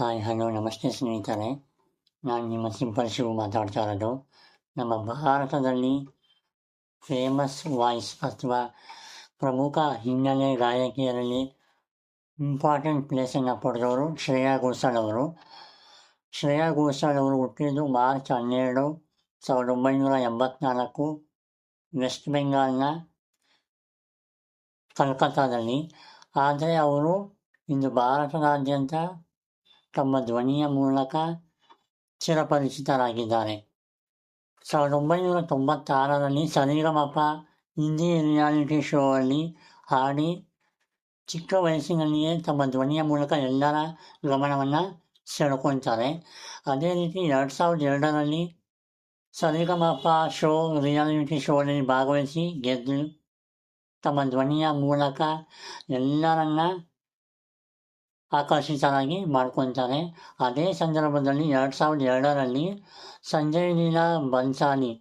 Hi hello ನಮಸ್ತೆ ಸ್ನೇಹಿತರೆ ನಾನು ನಿಮ್ಮ ಸಿಂಪಲ್ ಶಿವು ಮಾತಾಡ್ತಾ ಇರೋದು ನಮ್ಮ ಭಾರತದಲ್ಲಿ ಫೇಮಸ್ ವಾಯ್ಸ್ ಅಥವಾ ಪ್ರಮುಖ ಹಿನ್ನೆಲೆ ಗಾಯಕಿಯರಲ್ಲಿ ಇಂಪಾರ್ಟೆಂಟ್ ಪ್ಲೇಸನ್ನು ಪಡೆದವರು ಶ್ರೇಯಾ ಘೋಷಾಲ್ ಅವರು. ಶ್ರೇಯಾ ಘೋಷಾಲ್ ಅವರು ಹುಟ್ಟಿದ್ದು ಮಾರ್ಚ್ ಹನ್ನೆರಡು ಸಾವಿರದ ಒಂಬೈನೂರ ಎಂಬತ್ನಾಲ್ಕು ವೆಸ್ಟ್ ಬೆಂಗಾಲ್ನ ಕಲ್ಕತ್ತಾದಲ್ಲಿ. ಆದರೆ ಅವರು ಇಂದು ಭಾರತದಾದ್ಯಂತ ತಮ್ಮ ಧ್ವನಿಯ ಮೂಲಕ ಚಿರಪರಿಚಿತರಾಗಿದ್ದಾರೆ. ಸಾವಿರದ ಒಂಬೈನೂರ ತೊಂಬತ್ತಾರರಲ್ಲಿ ಸರಿಗಮಪ ಹಿಂದಿ ರಿಯಾಲಿಟಿ ಶೋ ಅಲ್ಲಿ ಹಾಡಿ ಚಿಕ್ಕ ವಯಸ್ಸಿನಲ್ಲಿಯೇ ತಮ್ಮ ಧ್ವನಿಯ ಮೂಲಕ ಎಲ್ಲರ ಗಮನವನ್ನು ಸೆಳ್ಕೊತಾರೆ ಅದೇ ರೀತಿ ಎರಡು ಸಾವಿರದ ಎರಡರಲ್ಲಿ ಸರಿಗಮಪ ಶೋ, ರಿಯಾಲಿಟಿ ಶೋದಲ್ಲಿ ಭಾಗವಹಿಸಿ ಗೆದ್ದು ತಮ್ಮ ಧ್ವನಿಯ ಮೂಲಕ ಎಲ್ಲರನ್ನ ಆಕರ್ಷಿತರಾಗಿ ಮಾಡ್ಕೊತಾರೆ ಅದೇ ಸಂದರ್ಭದಲ್ಲಿ ಎರಡು ಸಾವಿರದ ಎರಡರಲ್ಲಿ ಸಂಜಯ್ ಲೀಲಾ ಬನ್ಸಾಲಿ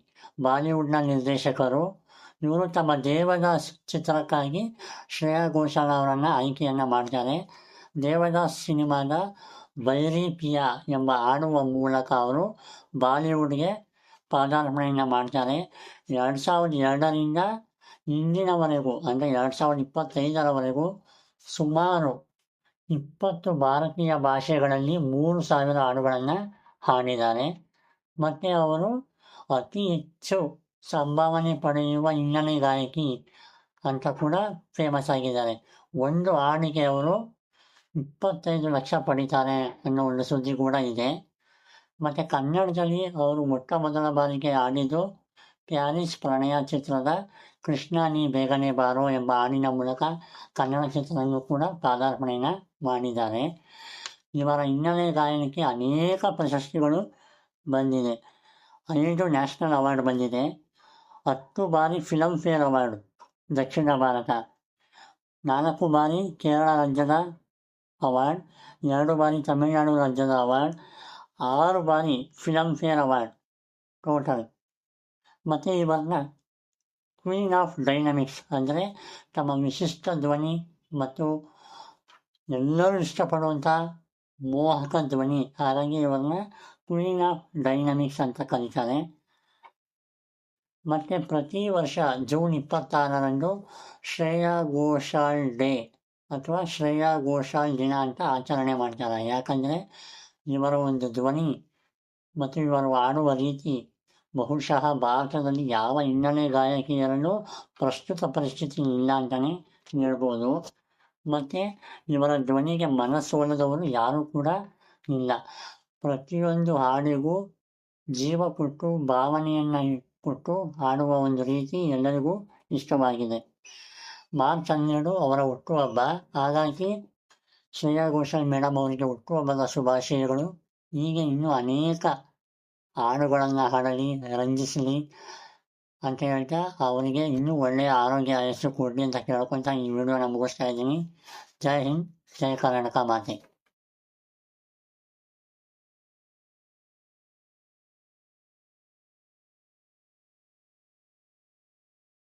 ಬಾಲಿವುಡ್ನ ನಿರ್ದೇಶಕರು ಇವರು ತಮ್ಮ ದೇವದಾಸ್ ಚಿತ್ರಕ್ಕಾಗಿ ಶ್ರೇಯಾ ಘೋಷಾಲ್ ಅವರನ್ನು ಆಯ್ಕೆಯನ್ನು ಮಾಡ್ತಾರೆ. ದೇವದಾಸ್ ಸಿನಿಮಾದ ಬೈರಿ ಪಿಯಾ ಎಂಬ ಹಾಡುವ ಮೂಲಕ ಅವರು ಬಾಲಿವುಡ್ಗೆ ಪಾದಾರ್ಪಣೆಯನ್ನು ಮಾಡ್ತಾರೆ. ಎರಡು ಸಾವಿರದ ಎರಡರಿಂದ ಇಂದಿನವರೆಗೂ, ಅಂದರೆ ಎರಡು ಸಾವಿರದ ಇಪ್ಪತ್ತೈದರವರೆಗೂ ಸುಮಾರು ಇಪ್ಪತ್ತು ಭಾರತೀಯ ಭಾಷೆಗಳಲ್ಲಿ ಮೂರು ಸಾವಿರ ಹಾಡುಗಳನ್ನು ಹಾಡಿದ್ದಾರೆ. ಮತ್ತು ಅವರು ಅತಿ ಹೆಚ್ಚು ಸಂಭಾವನೆ ಪಡೆಯುವ ಹಿನ್ನೆಲೆ ಗಾಯಕಿ ಅಂತ ಕೂಡ ಫೇಮಸ್ ಆಗಿದ್ದಾರೆ. ಒಂದು ಹಾಡಿಗೆ ಅವರು ಇಪ್ಪತ್ತೈದು ಲಕ್ಷ ಪಡಿತಾರೆ ಅನ್ನೋ ಒಂದು ಸುದ್ದಿ ಕೂಡ ಇದೆ. ಮತ್ತು ಕನ್ನಡದಲ್ಲಿ ಅವರು ಮೊಟ್ಟ ಮೊದಲ ಬಾರಿಗೆ ಹಾಡಿದ್ದು ಪ್ಯಾರಿಸ್ ಪ್ರಣಯ ಚಿತ್ರದ ಕೃಷ್ಣ ನೀ ಬೇಗನೆ ಬಾರೋ ಎಂಬ ಹಾಡಿನ ಮೂಲಕ ಕನ್ನಡ ಚಿತ್ರವನ್ನು ಕೂಡ ಪಾದಾರ್ಪಣೆಯನ್ನು ಮಾಡಿದ್ದಾರೆ ಇವರ ಹಿನ್ನೆಲೆ ಗಾಯನಕ್ಕೆ ಅನೇಕ ಪ್ರಶಸ್ತಿಗಳು ಬಂದಿದೆ. ಐದು ನ್ಯಾಷನಲ್ ಅವಾರ್ಡ್ ಬಂದಿದೆ. ಹತ್ತು ಬಾರಿ ಫಿಲಮ್ ಫೇರ್ ಅವಾರ್ಡ್ ದಕ್ಷಿಣ ಭಾರತ. ನಾಲ್ಕು ಬಾರಿ ಕೇರಳ ರಾಜ್ಯದ ಅವಾರ್ಡ್, ಎರಡು ಬಾರಿ ತಮಿಳುನಾಡು ರಾಜ್ಯದ ಅವಾರ್ಡ್, ಆರು ಬಾರಿ ಫಿಲಮ್ ಫೇರ್ ಅವಾರ್ಡ್ ಟೋಟಲ್. ಮತ್ತು ಇವರನ್ನ ಕ್ವೀನ್ ಆಫ್ ಡೈನಮಿಕ್ಸ್ ಅಂದರೆ ತಮ್ಮ ವಿಶಿಷ್ಟ ಧ್ವನಿ ಮತ್ತು ಎಲ್ಲರೂ ಇಷ್ಟಪಡುವಂಥ ಮೋಹಕ ಧ್ವನಿ ಹಾಗಾಗಿ ಇವಾಗ ಕ್ವೀನ್ ಆಫ್ ಡೈನಮಿಕ್ಸ್ ಅಂತ ಕರೀತಾರೆ. ಮತ್ತು ಪ್ರತಿ ವರ್ಷ ಜೂನ್ ಇಪ್ಪತ್ತಾರರಂದು ಶ್ರೇಯಾ ಘೋಷಾಲ್ ಡೇ ಅಥವಾ ಶ್ರೇಯಾ ಘೋಷಾಲ್ ದಿನ ಅಂತ ಆಚರಣೆ ಮಾಡ್ತಾರೆ. ಯಾಕಂದರೆ ಇವರ ಒಂದು ಧ್ವನಿ ಮತ್ತು ಇವರು ಆಡುವ ರೀತಿ ಬಹುಶಃ ಭಾರತದಲ್ಲಿ ಯಾವ ಹಿನ್ನೆಲೆ ಗಾಯಕಿಯರಲ್ಲೂ ಪ್ರಸ್ತುತ ಪರಿಸ್ಥಿತಿ ಇಲ್ಲ ಅಂತಲೇ ಹೇಳ್ಬೋದು. ಮತ್ತು ಇವರ ಧ್ವನಿಗೆ ಮನಸೋಲದವರು ಯಾರೂ ಕೂಡ ಇಲ್ಲ. ಪ್ರತಿಯೊಂದು ಹಾಡಿಗೂ ಜೀವ ಕೊಟ್ಟು ಭಾವನೆಯನ್ನು ಕೊಟ್ಟು ಹಾಡುವ ಒಂದು ರೀತಿ ಎಲ್ಲರಿಗೂ ಇಷ್ಟವಾಗಿದೆ. ಮಾರ್ಚ್ ಹನ್ನೆರಡು ಅವರ ಹುಟ್ಟುಹಬ್ಬ ಹಾಗಾಗಿ ಶ್ರೇಯಾ ಘೋಷಾಲ್ ಮೇಡಮ್ ಅವರಿಗೆ ಹುಟ್ಟುಹಬ್ಬದ ಶುಭಾಶಯಗಳು. ಹೀಗೆ ಇನ್ನೂ ಅನೇಕ ಹಾಡುಗಳನ್ನು ಹಾಡಲಿ, ರಂಜಿಸಲಿ. ಅಂತ ಹೇಳ್ತಾ ಅವರಿಗೆ ಇನ್ನೂ ಒಳ್ಳೆಯ ಆರೋಗ್ಯ ಆಯಸ್ಸು ಕೊಡಲಿ ಅಂತ ಕೇಳ್ಕೊತ ಈ ವಿಡಿಯೋನ ಮುಗಿಸ್ತಾ ಇದ್ದೀನಿ ಜೈ ಹಿಂದ್ ಜೈ ಕರ್ನಾಟಕ ಮಾತೆ